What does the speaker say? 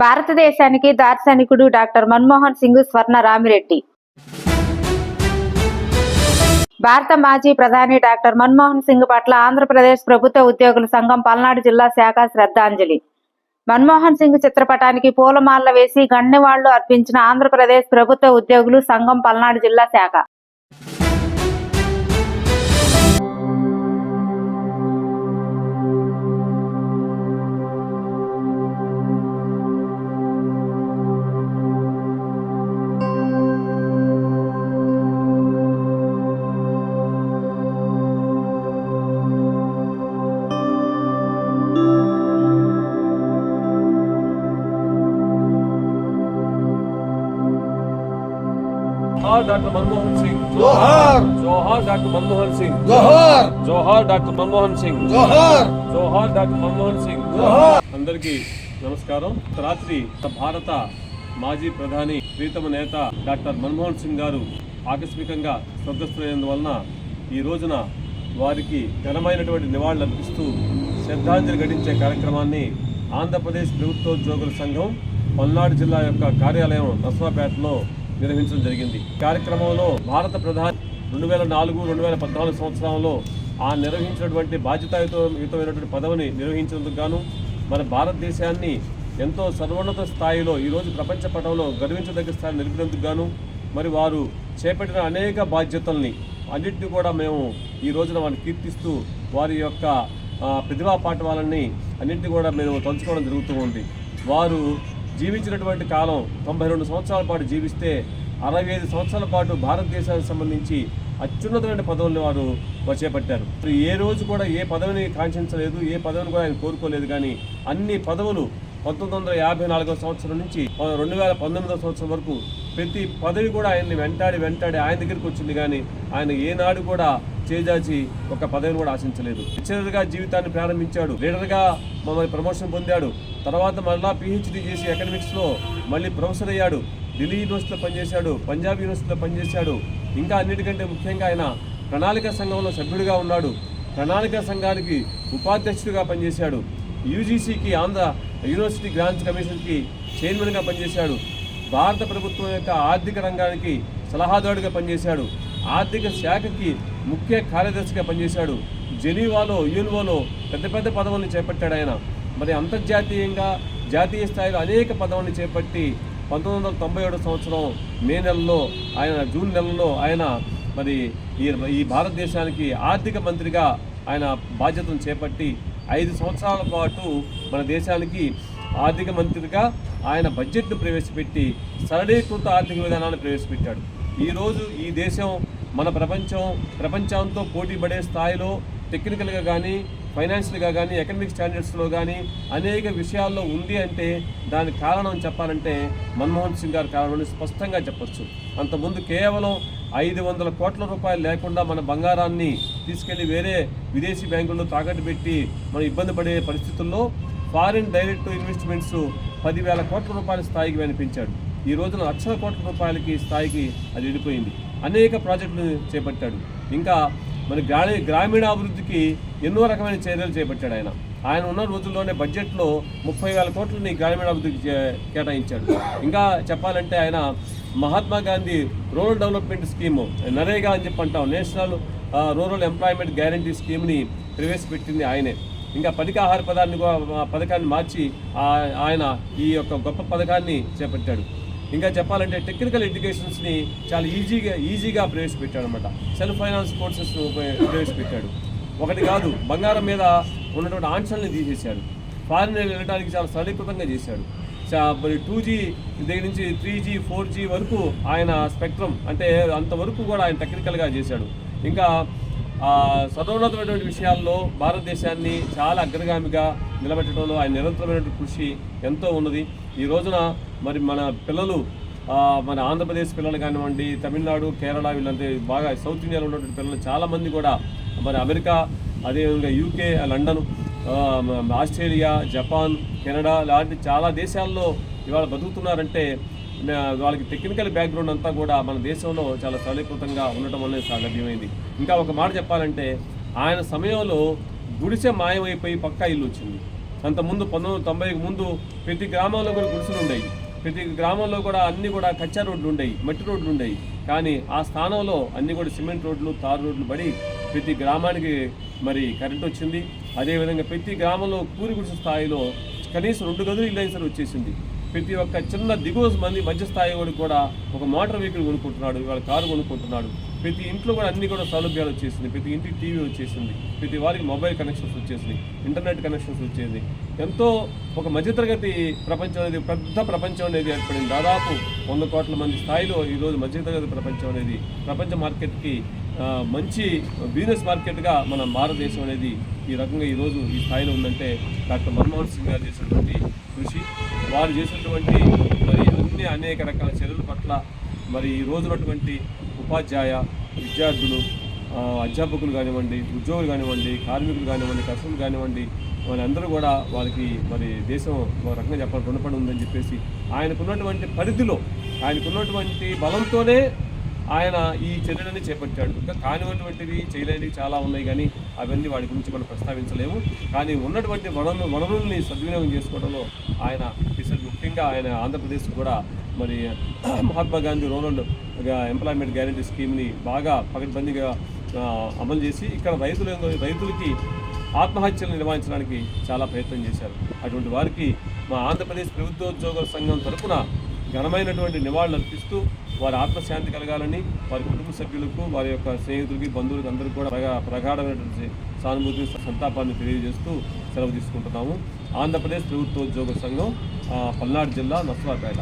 భారతదేశానికి దార్శనికుడు డాక్టర్ మన్మోహన్ సింగ్ స్వర్ణ రామిరెడ్డి భారత మాజీ ప్రధాని డాక్టర్ మన్మోహన్ సింగ్ పట్ల ఆంధ్రప్రదేశ్ ప్రభుత్వ ఉద్యోగుల సంఘం పల్నాడు జిల్లా శాఖ శ్రద్ధాంజలి. మన్మోహన్ సింగ్ చిత్రపటానికి పూలమాల వేసి గన్నెవాళ్ళు అర్పించిన ఆంధ్రప్రదేశ్ ప్రభుత్వ ఉద్యోగులు సంఘం పల్నాడు జిల్లా శాఖ. जोहार डॉक्टर मनमोहन सिंह जोहार जोहार डॉक्टर मनमोहन सिंह जोहार जोहार डॉक्टर मनमोहन सिंह जोहार జోహార్ డాక్టర్ మన్మోహన్ సింగ్ జోహార్. అందరికీ నమస్కారం రాత్రి భారత మాజీ ప్రధాని ప్రీతమ నేత డాక్టర్ మన్మోహన్ సింగ్ గారు ఆకస్మికంగా స్వర్గస్థులైనందువలన ఈ రోజున వారికి ఘనమైనటువంటి నివాళులు అర్పిస్తూ శ్రద్ధాంజలి ఘటించే కార్యక్రమాన్ని ఆంధ్రప్రదేశ్ ప్రభుత్వోద్యోగుల సంఘం పల్నాడు జిల్లా యొక్క కార్యాలయం నస్వాపేటలో నిర్వహించడం జరిగింది. కార్యక్రమంలో భారత ప్రధాని రెండు వేల నాలుగు రెండు వేల పద్నాలుగు సంవత్సరంలో ఆ నిర్వహించినటువంటి బాధ్యతాయుతమైనటువంటి పదవిని నిర్వహించేందుకు గాను మన భారతదేశాన్ని ఎంతో సర్వోన్నత స్థాయిలో ఈరోజు ప్రపంచ పటంలో గర్వించదగ్గ స్థాయి నిలిపినందుకు గాను మరి వారు చేపట్టిన అనేక బాధ్యతల్ని అన్నింటినీ కూడా మేము ఈ రోజున వారిని కీర్తిస్తూ వారి యొక్క ప్రతిభా పాఠవాలని అన్నింటినీ కూడా మేము తలుచుకోవడం జరుగుతూ ఉంది. వారు జీవించినటువంటి కాలం తొంభై రెండు సంవత్సరాల పాటు జీవిస్తే అరవై ఐదు సంవత్సరాల పాటు భారతదేశానికి సంబంధించి అత్యున్నతమైన పదవుల్ని వారు చేపట్టారు ఏ రోజు కూడా ఏ పదవిని కాంక్షించలేదు ఏ పదవిని కూడా ఆయన కోరుకోలేదు కానీ అన్ని పదవులు పంతొమ్మిది వందల యాభై నాలుగవ సంవత్సరం నుంచి రెండు వేల పంతొమ్మిదవ సంవత్సరం వరకు ప్రతి పదవి కూడా ఆయన్ని వెంటాడి వెంటాడి ఆయన దగ్గరికి వచ్చింది కానీ ఆయన ఏనాడు కూడా చేజాచి ఒక పదవిని కూడా ఆశించలేదు. లెక్చరర్గా జీవితాన్ని ప్రారంభించాడు. లీడర్గా మమ్మల్ని ప్రమోషన్ పొందాడు. తర్వాత మళ్ళా పిహెచ్డి చేసి ఎకనమిక్స్లో మళ్ళీ ప్రొఫెసర్ అయ్యాడు. ఢిల్లీ యూనివర్సిటీలో పనిచేశాడు. పంజాబ్ యూనివర్సిటీలో పనిచేశాడు. ఇంకా అన్నిటికంటే ముఖ్యంగా ఆయన ప్రణాళిక సంఘంలో సభ్యుడిగా ఉన్నాడు. ప్రణాళిక సంఘానికి ఉపాధ్యక్షుడిగా పనిచేశాడు. యూజీసీకి ఆంధ్ర యూనివర్సిటీ గ్రాంట్స్ కమిషన్కి చైర్మన్గా పనిచేశాడు. భారత ప్రభుత్వం యొక్క ఆర్థిక రంగానికి సలహాదారుడిగా పనిచేశాడు. ఆర్థిక శాఖకి ముఖ్య కార్యదర్శిగా పనిచేశాడు. జెనీవాలో యూనివాలో పెద్ద పెద్ద పదవుల్ని చేపట్టాడు ఆయన. మరి అంతర్జాతీయంగా జాతీయ స్థాయిలో అనేక పదవుల్ని చేపట్టి పంతొమ్మిది వందల తొంభై ఏడు సంవత్సరం మే నెలలో ఆయన జూన్ నెలలో ఆయన మరి ఈ ఈ భారతదేశానికి ఆర్థిక మంత్రిగా ఆయన బాధ్యతను చేపట్టి ఐదు సంవత్సరాల పాటు మన దేశానికి ఆర్థిక మంత్రిగా ఆయన బడ్జెట్ను ప్రవేశపెట్టి సరళీకృత ఆర్థిక విధానాన్ని ప్రవేశపెట్టాడు. ఈరోజు ఈ దేశం మన ప్రపంచం ప్రపంచంతో పోటీ పడే స్థాయిలో టెక్నికల్గా కానీ ఫైనాన్షియల్గా కానీ ఎకనమిక్ స్టాండర్డ్స్లో కానీ అనేక విషయాల్లో ఉంది అంటే దానికి కారణం చెప్పాలంటే మన్మోహన్ సింగ్ గారి కారణం స్పష్టంగా చెప్పొచ్చు. అంతకుముందు కేవలం ఐదు వందల కోట్ల రూపాయలు లేకుండా మన బంగారాన్ని తీసుకెళ్ళి వేరే విదేశీ బ్యాంకుల్లో తాకట్టు పెట్టి మనం ఇబ్బంది పడే పరిస్థితుల్లో ఫారిన్ డైరెక్ట్ ఇన్వెస్ట్మెంట్స్ పదివేల కోట్ల రూపాయల స్థాయికి వినిపించాడు. ఈ రోజున లక్షల కోట్ల రూపాయలకి స్థాయికి అది వెళ్ళిపోయింది అనేక ప్రాజెక్టులు చేపట్టాడు. ఇంకా మన గ్రామీ గ్రామీణాభివృద్ధికి ఎన్నో రకమైన చర్యలు చేపట్టాడు ఆయన. ఆయన ఉన్న రోజుల్లోనే బడ్జెట్లో ముప్పై వేల కోట్లని గ్రామీణాభివృద్ధికి కేటాయించాడు. ఇంకా చెప్పాలంటే ఆయన Mahatma Gandhi rural development scheme NREGA అని చెప్పి అంటాం. నేషనల్ రూరల్ ఎంప్లాయ్మెంట్ గ్యారంటీ స్కీమ్ని ప్రవేశపెట్టింది ఆయనే. ఇంకా పథకాహార పదాన్ని కూడా- పథకాన్ని మార్చి ఆయన ఈ యొక్క గొప్ప పథకాన్ని చేపట్టాడు. ఇంకా చెప్పాలంటే టెక్నికల్ ఎడ్యుకేషన్స్ని చాలా ఈజీగా ఈజీగా ప్రవేశపెట్టాడు అనమాట సెల్ఫ్ ఫైనాన్స్ కోర్సెస్ ప్రవేశపెట్టాడు ఒకటి కాదు బంగారం మీద ఉన్నటువంటి ఆంక్షల్ని తీసేశాడు. ఫారిన్ వెళ్ళడానికి చాలా సరళీకృతంగా చేశాడు. చా- మరి టూ జీ దగ్గర నుంచి త్రీ జీ ఫోర్ జీ వరకు ఆయన స్పెక్ట్రమ్ అంటే అంతవరకు కూడా ఆయన టెక్నికల్గా చేశాడు. ఇంకా సదోన్నతమైనటువంటి సర్వోన్నతమైనటువంటి విషయాల్లో భారతదేశాన్ని చాలా అగ్రగామిగా నిలబెట్టడంలో ఆయన నిరంతరమైనటువంటి కృషి ఎంతో ఉన్నది. ఈ రోజున మరి మన పిల్లలు మన ఆంధ్రప్రదేశ్ పిల్లలు కానివ్వండి తమిళనాడు కేరళ వీళ్ళంతా బాగా సౌత్ ఇండియాలో ఉన్నటువంటి పిల్లలు చాలామంది కూడా మరి అమెరికా అదేవిధంగా UK London Australia Japan Canada లాంటి చాలా దేశాల్లో ఇవాళ బతుకుతున్నారంటే వాళ్ళకి టెక్నికల్ బ్యాక్గ్రౌండ్ అంతా కూడా మన దేశంలో చాలా సరళీకృతంగా ఉండటం అనేది సాధ్యమైంది ఇంకా ఒక మాట చెప్పాలంటే ఆయన సమయంలో గుడిసె మాయమైపోయి పక్కా ఇల్లు వచ్చింది. అంతకుముందు పంతొమ్మిది తొంభైకి ముందు ప్రతి గ్రామంలో కూడా గుడిసెలు ఉండేవి. ప్రతి గ్రామంలో కూడా అన్నీ కూడా కచ్చా రోడ్లు ఉండేవి మట్టి రోడ్లు ఉండేవి. కానీ ఆ స్థానంలో అన్ని కూడా సిమెంట్ రోడ్లు తారు రోడ్లు పడి ప్రతి గ్రామానికి మరి కరెంట్ వచ్చింది. అదేవిధంగా ప్రతి గ్రామంలో కూరి గుడిసె స్థాయిలో కనీసం రెండు గదులు ఇల్లు అయిన సరే వచ్చేసింది. ప్రతి ఒక్క చిన్న దిగువ మంది మధ్య స్థాయి వాడు కూడా ఒక మోటార్ వెహికల్ కొనుక్కుంటున్నాడు ఇవాళ కారు కొనుక్కుంటున్నాడు. ప్రతి ఇంట్లో కూడా అన్ని కూడా సౌలభ్యాలు వచ్చేసింది. ప్రతి ఇంటికి టీవీ వచ్చేసింది. ప్రతి వారికి మొబైల్ కనెక్షన్స్ వచ్చేసింది ఇంటర్నెట్ కనెక్షన్స్ వచ్చేది ఎంతో ఒక మధ్యతరగతి ప్రపంచం అనేది పెద్ద ప్రపంచం అనేది ఏర్పడింది. దాదాపు వంద కోట్ల మంది స్థాయిలో ఈరోజు మధ్యతరగతి ప్రపంచం అనేది ప్రపంచ మార్కెట్కి మంచి బిజినెస్ మార్కెట్గా మన భారతదేశం అనేది ఈ రకంగా ఈరోజు ఈ స్థాయిలో ఉందంటే డాక్టర్ మన్మోహన్ సింగ్ గారు చేసినటువంటి కృషి వారు చేసినటువంటి మరి అన్ని అనేక రకాల చర్యల పట్ల మరి ఈ రోజునటువంటి ఉపాధ్యాయ విద్యార్థులు అధ్యాపకులు కానివ్వండి ఉద్యోగులు కానివ్వండి కార్మికులు కానివ్వండి కర్షకులు కానివ్వండి వాళ్ళందరూ కూడా వాళ్ళకి మరి దేశం ఒక రకంగా చెప్పాలి రుణపడి ఉందని చెప్పేసి ఆయనకున్నటువంటి పరిధిలో ఆయనకున్నటువంటి బలంతోనే ఆయన ఈ చర్యలని చేపట్టాడు. ఇంకా కానివంటివి చేయలేనివి చాలా ఉన్నాయి కానీ అవన్నీ వాడి గురించి మనం ప్రస్తావించలేము. కానీ ఉన్నటువంటి వనరు వనరుల్ని సద్వినియోగం చేసుకోవడంలో ఆయన ఈసారి ముఖ్యంగా ఆయన ఆంధ్రప్రదేశ్ కూడా మరి Mahatma Gandhi rural employment guarantee స్కీమ్ని బాగా పకడ్బందీగా అమలు చేసి ఇక్కడ రైతులు రైతులకి ఆత్మహత్యలు నిర్వహించడానికి చాలా ప్రయత్నం చేశారు. అటువంటి వారికి మా ఆంధ్రప్రదేశ్ ప్రభుత్వోద్యోగుల సంఘం తరఫున ఘనమైనటువంటి నివాళులు అర్పిస్తూ వారి ఆత్మశాంతి కలగాలని వారి కుటుంబ సభ్యులకు వారి యొక్క స్నేహితులకి బంధువులకు అందరికీ కూడా ప్రగాఢమైనటువంటి సానుభూతి సంతాపాన్ని తెలియజేస్తూ సెలవు తీసుకుంటున్నాము. ఆంధ్రప్రదేశ్ ప్రభుత్వోద్యోగ సంఘం పల్నాడు జిల్లా నస్వాపేట